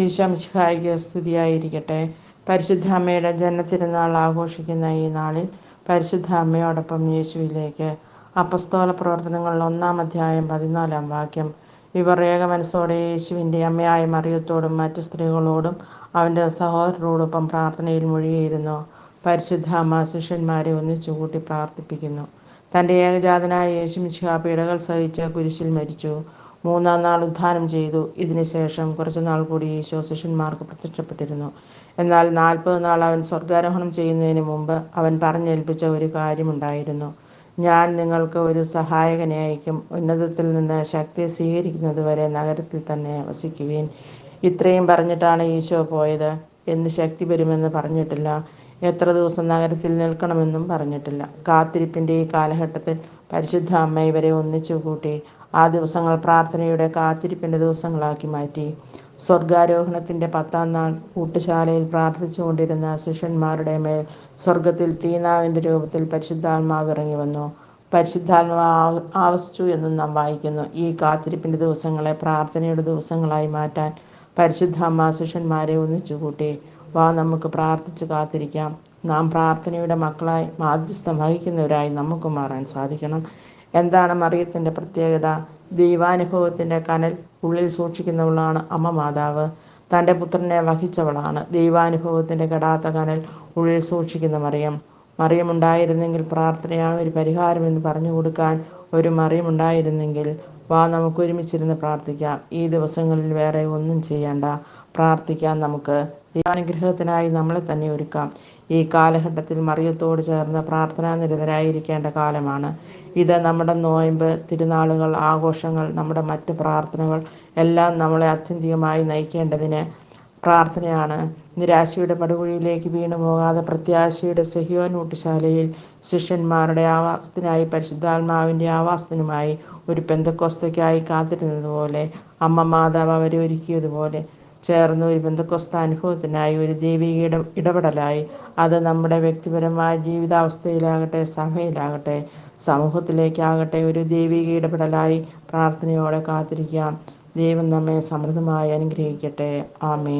ഈശോമിശിഹായിക്ക് സ്തുതിയായിരിക്കട്ടെ. പരിശുദ്ധ അമ്മയുടെ ജന്മത്തിരുന്നാൾ ആഘോഷിക്കുന്ന ഈ നാളിൽ പരിശുദ്ധ അമ്മയോടൊപ്പം യേശുവിലേക്ക് അപ്പസ്തോല പ്രവർത്തനങ്ങൾ ഒന്നാം അധ്യായം പതിനാലാം വാക്യം. ഇവർ ഏക മനസ്സോടെ യേശുവിന്റെ അമ്മയായ മറിയത്തോടും മറ്റ് സ്ത്രീകളോടും അവന്റെ സഹോദരരോടൊപ്പം പ്രാർത്ഥനയിൽ മുഴുകിയിരുന്നു. പരിശുദ്ധ അമ്മ ശിഷ്യന്മാരെ ഒന്നിച്ചുകൂട്ടി പ്രാർത്ഥിപ്പിക്കുന്നു. തന്റെ ഏകജാതനായ യേശു മിശിഹ പീഡകൾ സഹിച്ച് കുരിശിൽ മരിച്ചു. മൂന്നാം നാൾ ഉദ്ധാനം ചെയ്തു. ഇതിനുശേഷം കുറച്ചുനാൾ കൂടി ഈശോ ശിഷ്യന്മാർക്ക് പ്രത്യക്ഷപ്പെട്ടിരുന്നു. എന്നാൽ നാൽപ്പത് നാൾ അവൻ സ്വർഗാരോഹണം ചെയ്യുന്നതിന് മുമ്പ് അവൻ പറഞ്ഞേൽപ്പിച്ച ഒരു കാര്യമുണ്ടായിരുന്നു. ഞാൻ നിങ്ങൾക്ക് ഒരു സഹായകനെ അയക്കും. ഉന്നതത്തിൽ നിന്ന് ശക്തി സ്വീകരിക്കുന്നത് വരെ നഗരത്തിൽ തന്നെ വസിക്കുവീൻ. ഇത്രയും പറഞ്ഞിട്ടാണ് ഈശോ പോയത്. എന്ന് ശക്തി വരുമെന്ന് പറഞ്ഞിട്ടില്ല. എത്ര ദിവസം നഗരത്തിൽ നിൽക്കണമെന്നും പറഞ്ഞിട്ടില്ല. കാത്തിരിപ്പിന്റെ ഈ കാലഘട്ടത്തിൽ പരിശുദ്ധ അമ്മ ഇവരെ ഒന്നിച്ചു കൂട്ടി ആ ദിവസങ്ങൾ പ്രാർത്ഥനയുടെ കാത്തിരിപ്പിന്റെ ദിവസങ്ങളാക്കി മാറ്റി. സ്വർഗാരോഹണത്തിന്റെ പത്താം നാൾ കൂട്ടുശാലയിൽ പ്രാർത്ഥിച്ചുകൊണ്ടിരുന്ന ശിഷ്യന്മാരുടെ മേൽ സ്വർഗത്തിൽ തീനാവിന്റെ രൂപത്തിൽ പരിശുദ്ധാത്മാവ് ഇറങ്ങി വന്നു. പരിശുദ്ധാത്മാവ് ആവസിച്ചു എന്നും നാം വായിക്കുന്നു. ഈ കാത്തിരിപ്പിന്റെ ദിവസങ്ങളെ പ്രാർത്ഥനയുടെ ദിവസങ്ങളായി മാറ്റാൻ പരിശുദ്ധ അമ്മ ശിഷ്യന്മാരെ ഒന്നിച്ചുകൂട്ടി വാ നമുക്ക് പ്രാർത്ഥിച്ച് കാത്തിരിക്കാം. നാം പ്രാർത്ഥനയുടെ മക്കളായി മാധ്യസ്ഥം വഹിക്കുന്നവരായി നമുക്ക് മാറാൻ സാധിക്കണം. എന്താണ് മറിയത്തിന്റെ പ്രത്യേകത? ദൈവാനുഭവത്തിന്റെ കനൽ ഉള്ളിൽ സൂക്ഷിക്കുന്നവളാണ് അമ്മ മാതാവ്. തന്റെ പുത്രനെ വഹിച്ചവളാണ്. ദൈവാനുഭവത്തിന്റെ കെടാത്ത കനൽ ഉള്ളിൽ സൂക്ഷിക്കുന്ന മറിയം. മറിയമുണ്ടായിരുന്നെങ്കിൽ പ്രാർത്ഥനയാണ് ഒരു പരിഹാരമെന്ന് പറഞ്ഞു കൊടുക്കാൻ ഒരു മറിയമുണ്ടായിരുന്നെങ്കിൽ വാ നമുക്ക് ഒരുമിച്ചിരുന്ന് പ്രാർത്ഥിക്കാം. ഈ ദിവസങ്ങളിൽ വേറെ ഒന്നും ചെയ്യണ്ട. പ്രാർത്ഥിക്കാം നമുക്ക്. ദൈവാനുഗ്രഹത്തിനായി നമ്മളെ തന്നെ ഒരുക്കാം. ഈ കാലഘട്ടത്തിൽ മറിയത്തോട് ചേർന്ന് പ്രാർത്ഥനാ നിരതരായിരിക്കേണ്ട കാലമാണ്. ഇത് നമ്മുടെ നോയമ്പ് തിരുനാളുകൾ ആഘോഷങ്ങൾ നമ്മുടെ മറ്റ് പ്രാർത്ഥനകൾ എല്ലാം നമ്മളെ ആത്യന്തികമായി നയിക്കേണ്ടതിന് പ്രാർത്ഥനയാണ്. നിരാശയുടെ പടുകുഴിയിലേക്ക് വീണു പോകാതെ പ്രത്യാശയുടെ സെഹിയോൻ ഊട്ടുശാലയിൽ ശിഷ്യന്മാരുടെ ആവാസത്തിനായി പരിശുദ്ധാത്മാവിന്റെ ആവാസത്തിനുമായി ഒരു പെന്തക്കോസ്തയ്ക്കായി കാത്തിരുന്നതുപോലെ അമ്മ മാതാവ് അവരെ ഒരുക്കിയതുപോലെ ചേർന്ന് ഒരു ബന്ധക്കോസ്ത അനുഭവത്തിനായി ഒരു ദൈവിക ഇട ഇടപെടലായി. അത് നമ്മുടെ വ്യക്തിപരമായ ജീവിതാവസ്ഥയിലാകട്ടെ സഭയിലാകട്ടെ സമൂഹത്തിലേക്കാകട്ടെ ഒരു ദൈവിക ഇടപെടലായി പ്രാർത്ഥനയോടെ കാത്തിരിക്കാം. ദൈവം നമ്മെ സമൃദ്ധമായി അനുഗ്രഹിക്കട്ടെ. ആമേ